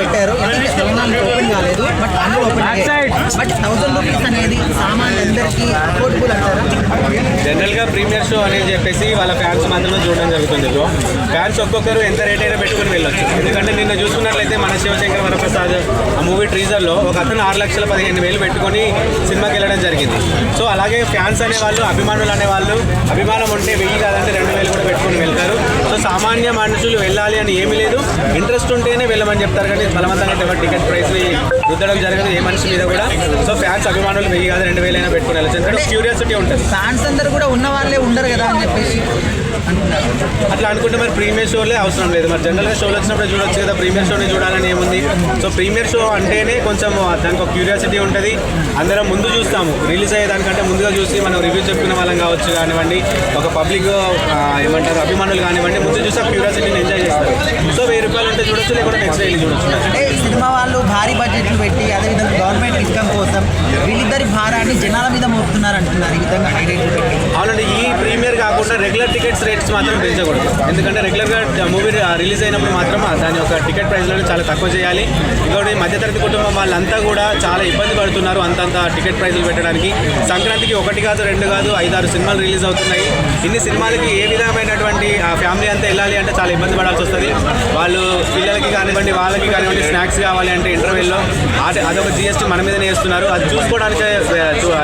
పెట్టారు. ఓపెన్ కాలేదు బట్ అన్ని ఓపెన్ బట్ థౌసండ్ రూపీస్ అనేది సామాన్యులందరికీ అఫోర్డబుల్ అంటారా? జనరల్గా ప్రీమియర్ షో అని చెప్పేసి వాళ్ళ ఫ్యాన్స్ మాత్రమే చూడడం జరుగుతుంది బ్రో. ఫ్యాన్స్ ఒక్కొక్కరు ఎంత రేట్ అయినా పెట్టుకుని వెళ్ళొచ్చు. ఎందుకంటే నిన్న చూసుకున్నట్లయితే మన శివశంకర్ వరప్రసాద్ ఆ మూవీ ట్రీజర్లో ఒక అతను ఆరు లక్షల పదిహేను వేలు పెట్టుకొని సినిమాకి వెళ్ళడం జరిగింది. సో అలాగే ఫ్యాన్స్ అనేవాళ్ళు అభిమానులు అనేవాళ్ళు అభిమానం ఉంటే వెయ్యి కాదంటే రెండు వేలు కూడా పెట్టుకొని వెళ్తారు సో సామాన్య మనుషులు వెళ్ళాలి అని ఏమీ లేదు. ఇంట్రెస్ట్ ఉంటేనే వెళ్ళమని చెప్తారు కానీ బలవంతంగా ఎవరు టికెట్ ప్రైస్ని రుద్దడం జరగదు ఏ మనిషి మీద కూడా. సో ఫ్యాన్స్ అభిమానులు వెయ్యి కాదు రెండు వేలైనా పెట్టుకుని వెళ్ళచ్చు ఎందుకంటే క్యూరియాసిటీ ఉంటుంది. ఫ్యాన్స్ అందరూ కూడా ఉన్న వాళ్ళే ఉండరు కదా అని చెప్పేసి. అట్లా అనుకుంటే మరి ప్రీమియర్ షోలే అవసరం లేదు. మరి జనరల్గా షోలు వచ్చినప్పుడు చూడొచ్చు కదా ప్రీమియర్ షోని చూడాలని ఏముంది? సో ప్రీమియర్ షో అంటేనే కొంచెం దానికి ఒక క్యూరియాసిటీ ఉంటుంది. అందరం ముందు చూస్తాము. రిలీజ్ అయ్యే దానికంటే ముందుగా చూసి మనం రివ్యూ చెప్పిన వాళ్ళం కావచ్చు కానివ్వండి ఒక పబ్లిక్ ఏమంటారు అభిమానులు కానివ్వండి ముందు చూసి ఆ క్యూరియాసిటీని ఎంజాయ్ చేస్తారు. సో వెయ్యి రూపాయలు ఉంటే చూడొచ్చు లేకుంటే నెక్స్ట్ డే వెళ్ళి చూడొచ్చు. అంటే సినిమా వాళ్ళు భారీ బడ్జెట్లు పెట్టి అదేవిధంగా గవర్నమెంట్ ఇన్కమ్ కోసం వీళ్ళిద్దరి భారాన్ని జనాల మీద మోపుతున్నారు అంటున్నారు ఈ విధంగా హైలైట్లు పెట్టి కాకుండా రెగ్యులర్ టికెట్స్ రేట్స్ మాత్రం పెంచకూడదు. ఎందుకంటే రెగ్యులర్గా మూవీ రిలీజ్ అయినప్పుడు మాత్రం దాని యొక్క టికెట్ ప్రైస్లను చాలా తక్కువ చేయాలి. ఇంకోటి మధ్యతరగతి కుటుంబం వాళ్ళంతా కూడా చాలా ఇబ్బంది పడుతున్నారు అంతంత టికెట్ ప్రైజులు పెట్టడానికి. సంక్రాంతికి ఒకటి కాదు రెండు కాదు ఐదారు సినిమాలు రిలీజ్ అవుతున్నాయి. ఇన్ని సినిమాలకి ఏ విధమైనటువంటి ఆ ఫ్యామిలీ అంతా వెళ్ళాలి అంటే చాలా ఇబ్బంది పడాల్సి వస్తుంది. వాళ్ళు పిల్లలకి కానివ్వండి వాళ్ళకి కానివ్వండి స్నాక్స్ కావాలి అంటే ఇంటర్వెల్లో అదొక జిఎస్టీ మన మీదనే వేస్తున్నారు. అది చూసుకోవడానికి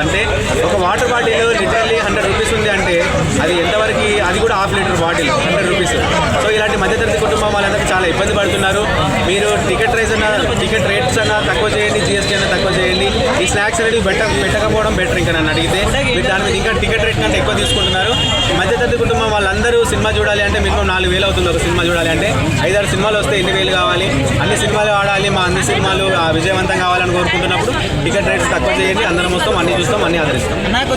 అంటే ఒక water bottle literally hundred rupees ఉంది అంటే అది ఎంతవరకు అది కూడా half litre bottle hundred rupees so ఇలాంటి మధ్యతరగతి కుటుంబం వాళ్ళందరికీ చాలా ఇబ్బంది పడుతున్నారు. మీరు టికెట్ రైస్ అన్న టికెట్ రేట్స్ అన్న తక్కువ చేయండి జిఎస్టీ అన్న తక్కువ చేయండి. ఈ స్నాక్స్ అనేది బెట్ట పెట్టకపోవడం బెటర్ ఇంకా నన్ను అడిగితే. మీరు దాని మీద ఇంకా టికెట్ రేట్ కంటే ఎక్కువ తీసుకుంటున్నారు. మధ్యతరగతి కుటుంబం వాళ్ళందరూ సినిమా చూడాలి అంటే మినిమం నాలుగు వేలు అవుతుంది ఒక సినిమా చూడాలి అంటే. ఐదారు సినిమాలు వస్తే ఎన్ని వేలు కావాలి? అన్ని సినిమాలు ఆడాలి మా అన్ని సినిమాలు ఆ, విజయవంతం కావాలని కోరుకుంటున్నప్పుడు టికెట్ రేట్స్ తక్కువ చేయండి. అందరం వస్తాం అన్ని చూస్తాం అన్ని ఆదరిస్తాం.